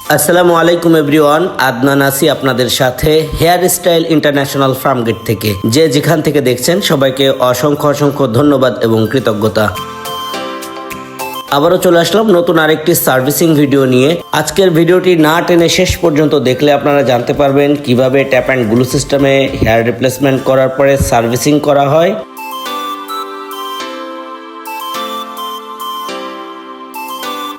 আসসালামু আলাইকুম এভরিওয়ান, আদনান আসি আপনাদের সাথে hair style international Farmgate থেকে। যে যেখান থেকে দেখছেন, সবাইকে অসংখ্য অসংখ্য ধন্যবাদ এবং কৃতজ্ঞতা। আবারও চলে আসলাম নতুন আরেকটি সার্ভিসিং ভিডিও নিয়ে। আজকের ভিডিওটি না টেনে শেষ পর্যন্ত দেখলে আপনারা জানতে পারবেন কীভাবে ট্যাপ অ্যান্ড গ্লু সিস্টেমে হেয়ার রিপ্লেসমেন্ট করার পরে সার্ভিসিং করা হয়।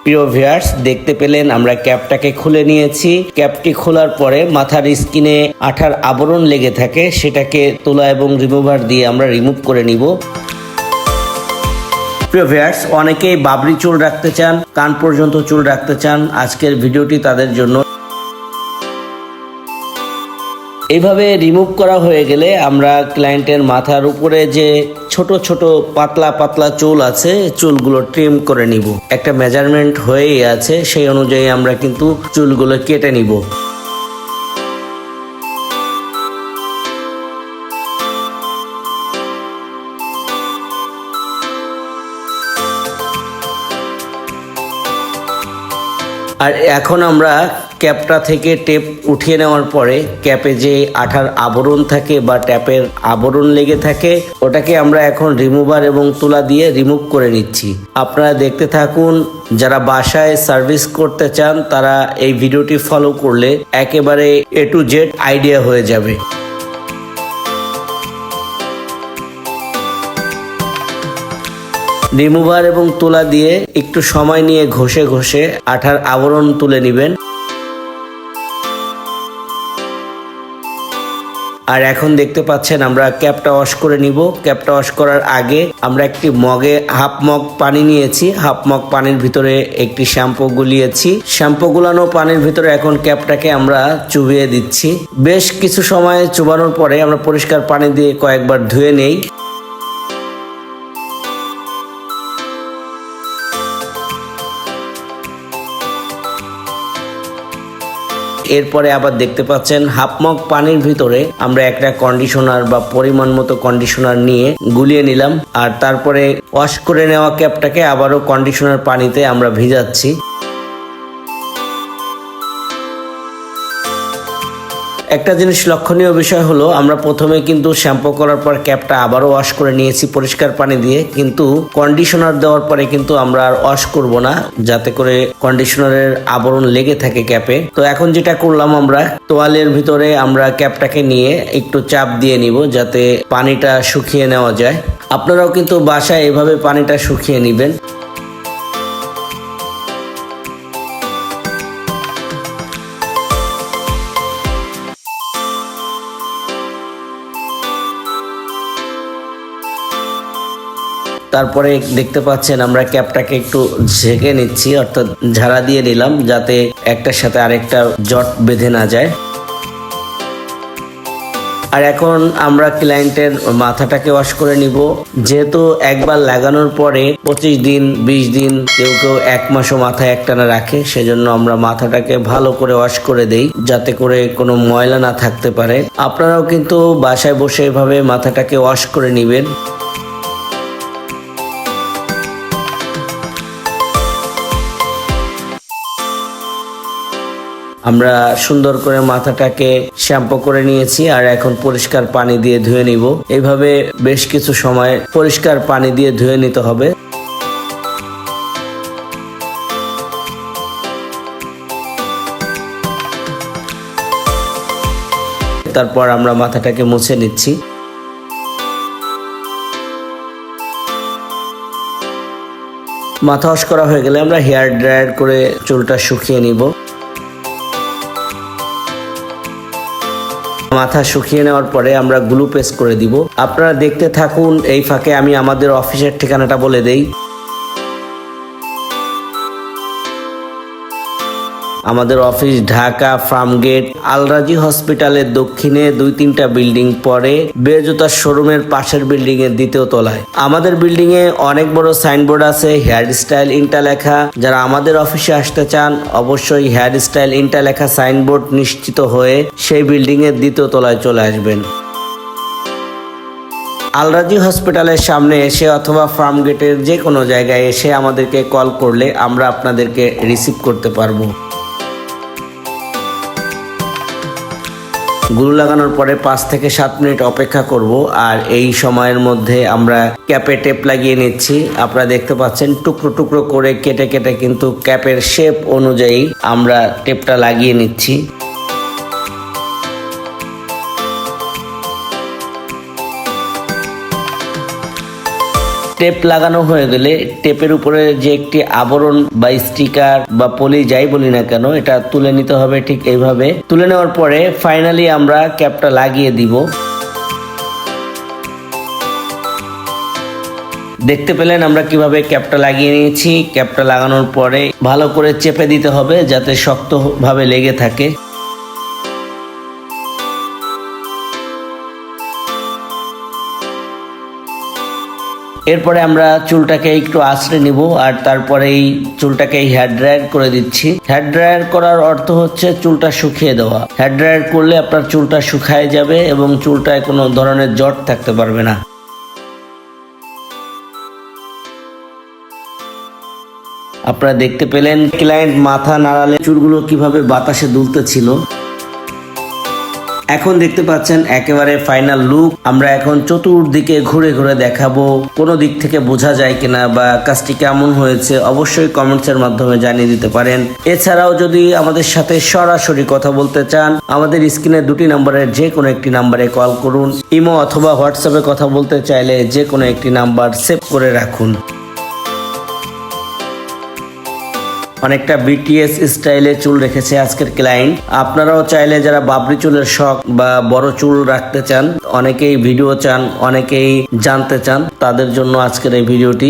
প্রিয় ভিউয়ার্স, দেখতে পেলেন আমরা ক্যাপটাকে খুলে নিয়েছি। ক্যাপটি খোলার পরে মাথার স্কিনে আঠার আবরণ লেগে থাকে, সেটাকে তোলা এবং রিমুভার দিয়ে আমরা রিমুভ করে নিব। প্রিয় ভিউয়ার্স, অনেকেই বাবরি চুল রাখতে চান, কান পর্যন্ত চুল রাখতে চান, আজকের ভিডিওটি তাদের জন্য। এইভাবে রিমুভ করা হয়ে গেলে আমরা ক্লায়েন্টের মাথার উপরে যে ছোট ছোট পাতলা পাতলা চুল আছে, চুলগুলো ট্রিম করে নিব। একটা মেজারমেন্ট হয়েই আছে, সেই অনুযায়ী আমরা কিন্তু চুলগুলো কেটে নিব। আর এখন আমরা ক্যাপটা থেকে টেপ উঠিয়ে নেওয়ার পরে ক্যাপে যে আঠার আবরণ থাকে বা ট্যাপের আবরণ লেগে থাকে, ওটাকে আমরা এখন রিমুভার এবং তুলা দিয়ে রিমুভ করে নিচ্ছি। আপনারা দেখতে থাকুন, যারা বাসায় সার্ভিস করতে চান, তারা এই ভিডিওটি ফলো করলে একেবারে এ টু জেড আইডিয়া হয়ে যাবে। রিমুভার এবং তুলা দিয়ে একটু সময় নিয়ে ঘষে ঘষে আঠার আবরণ তুলে নেবেন। আর এখন দেখতে পাচ্ছেন আমরা ক্যাপটা ওয়াশ করে নিব। ক্যাপটা ওয়াশ করার আগে আমরা একটি মগে হাফ মগ পানি নিয়েছি। হাফ মগ পানির ভিতরে একটি শ্যাম্পু গুলিয়েছি। শ্যাম্পু গুলানো পানির ভিতরে এখন ক্যাপটাকে আমরা চুবিয়ে দিচ্ছি। বেশ কিছু সময় চুবানোর পরে আমরা পরিষ্কার পানি দিয়ে কয়েকবার ধুয়ে নেই। এরপরে আবার দেখতে পাচ্ছেন হাফ মগ পানির ভিতরে আমরা একটা কন্ডিশনার বা পরিমাণ মতো কন্ডিশনার নিয়ে গুলিয়ে নিলাম। আর তারপরে ওয়াশ করে নেওয়া ক্যাপটাকে আবারও কন্ডিশনার পানিতে আমরা ভিজাচ্ছি। একটা জিনিস লক্ষণীয় বিষয় হলো, আমরা প্রথমে কিন্তু শ্যাম্পু করার পর ক্যাপটা আবারও ওয়াশ করে নিয়েছি পরিষ্কার পানি দিয়ে, কিন্তু কন্ডিশনার দেওয়ার পরে কিন্তু আমরা আর ওয়াশ করব না, যাতে করে কন্ডিশনারের আবরণ লেগে থাকে ক্যাপে। তো এখন যেটা করলাম আমরা, তোয়ালের ভিতরে আমরা ক্যাপটাকে নিয়ে একটু চাপ দিয়ে নিব, যাতে পানিটা শুকিয়ে নেওয়া যায়। আপনারাও কিন্তু বাসায় এভাবে পানিটা শুকিয়ে নেবেন। তারপরে দেখতে পাচ্ছেন আমরা ক্যাপটাকে একটু ঝেঁকে নিচ্ছি, অর্থাৎ ঝাড়া দিয়ে নিলাম যাতে একটার সাথে আরেকটা জট বেঁধে না যায়। আর এখন আমরা ক্লায়েন্টের মাথাটাকে ওয়াশ করে নিব। যেহেতু একবার লাগানোর পরে পঁচিশ দিন, বিশ দিন কেউ কেউ এক মাসও মাথায় একটানা রাখে, সেজন্য আমরা মাথাটাকে ভালো করে ওয়াশ করে দেই, যাতে করে কোনো ময়লা না থাকতে পারে। আপনারাও কিন্তু বাসায় বসে এভাবে মাথাটাকে ওয়াশ করে নেবেন। আমরা সুন্দর করে মাথাটাকে শ্যাম্পু করে নিয়েছি আর এখন পরিষ্কার পানি দিয়ে ধুয়ে নিব। এইভাবে বেশ কিছু সময় পরিষ্কার পানি দিয়ে ধুয়ে নিতে হবে। তারপর আমরা মাথাটাকে মুছে নিচ্ছি। মাথা ওয়াশ করা হয়ে গেলে আমরা হেয়ার ড্রায়ার করে চুলটা শুকিয়ে নিব। মাথা শুকিয়ে নেওয়ার পরে আমরা গ্লু পেস্ট করে দিব। আপনারা দেখতে থাকুন, এই ফাঁকে আমি আমাদের অফিসের ঠিকানাটা বলে দেই। আমাদের অফিস ঢাকা, ফার্মগেট, আলরাজি হসপিটালের দক্ষিণে দুই তিনটা বিল্ডিং পরে বেজুতার শোরুমের পাশের বিল্ডিং এর দ্বিতীয় তলায়। আমাদের বিল্ডিং এ অনেক বড় সাইনবোর্ড আছে, হেয়ার স্টাইল ইন্টা লেখা যারা আমাদের অফিসে আসতে চান, অবশ্যই হেয়ার স্টাইল ইন্টা লেখা সাইনবোর্ড নিশ্চিত হয়ে সেই বিল্ডিং এর দ্বিতীয় তলায় চলে আসবেন। আলরাজি হসপিটালের সামনে এসে অথবা ফার্ম গেটের যে কোনো জায়গায় এসে আমাদেরকে কল করলে আমরা আপনাদেরকে রিসিভ করতে পারব। গ্লু লাগানোর পরে পাঁচ থেকে সাত মিনিট অপেক্ষা করব, আর এই সময়ের মধ্যে আমরা ক্যাপে টেপ লাগিয়ে নিচ্ছি। আপনারা দেখতে পাচ্ছেন, টুকরো টুকরো করে কেটে কেটে কিন্তু ক্যাপের শেপ অনুযায়ী আমরা টেপটা লাগিয়ে নিচ্ছি। টেপ লাগানো হয়ে গেলে টেপের উপরে যে একটি আবরণ বা স্টিকার বা পলি যাই বলি না কেন, এটা তুলে নিতে হবে ঠিক এইভাবে। তুলে নেওয়ার পরে ফাইনালি আমরা ক্যাপটা লাগিয়ে দিব। দেখতে পেলেন আমরা কীভাবে ক্যাপটা লাগিয়ে নিয়েছি। ক্যাপটা লাগানোর পরে ভালো করে চেপে দিতে হবে যাতে শক্তভাবে লেগে থাকে। এরপরে আমরা চুলটাকে একটু আঁচড়ে নিব আর তারপরে এই চুলটাকে হেয়ার ড্রায়ার করে দিচ্ছি। হেয়ার ড্রায়ার করার অর্থ হচ্ছে চুলটা শুকিয়ে দেওয়া। হেয়ার ড্রায়ার করলে আপনার চুলটা শুকায় যাবে এবং চুলটায় কোনো ধরনের জট থাকতে পারবে না। আপনারা দেখতে পেলেন ক্লায়েন্ট মাথা নাড়ালে চুলগুলো কীভাবে বাতাসে দুলতেছিল এখন দেখতে পাচ্ছেন একেবারে ফাইনাল লুক আমরা এখন চতুর্দিকে ঘুরে ঘুরে দেখাবো। কোনো দিক থেকে বোঝা যায় কিনা বা কাজটি কেমন হয়েছে, অবশ্যই কমেন্টস এর মাধ্যমে জানিয়ে দিতে পারেন। এছাড়াও যদি আমাদের সাথে সরাসরি কথা বলতে চান, আমাদের স্ক্রিনে দুটি নম্বরের যে কোনো একটি নাম্বারে কল করুন। ইমো অথবা হোয়াটসঅ্যাপে কথা বলতে চাইলে যে কোনো একটি নাম্বার সেভ করে রাখুন। অনেকটা বিটিএস স্টাইলে চুল রেখেছে আজকের ক্লায়েন্ট আপনারাও চাইলে যারা বাবরি চুলের শখ বা বড় চুল রাখতে চান, অনেকেই ভিডিও চান, অনেকেই জানতে চান, তাদের জন্য আজকের এই ভিডিওটি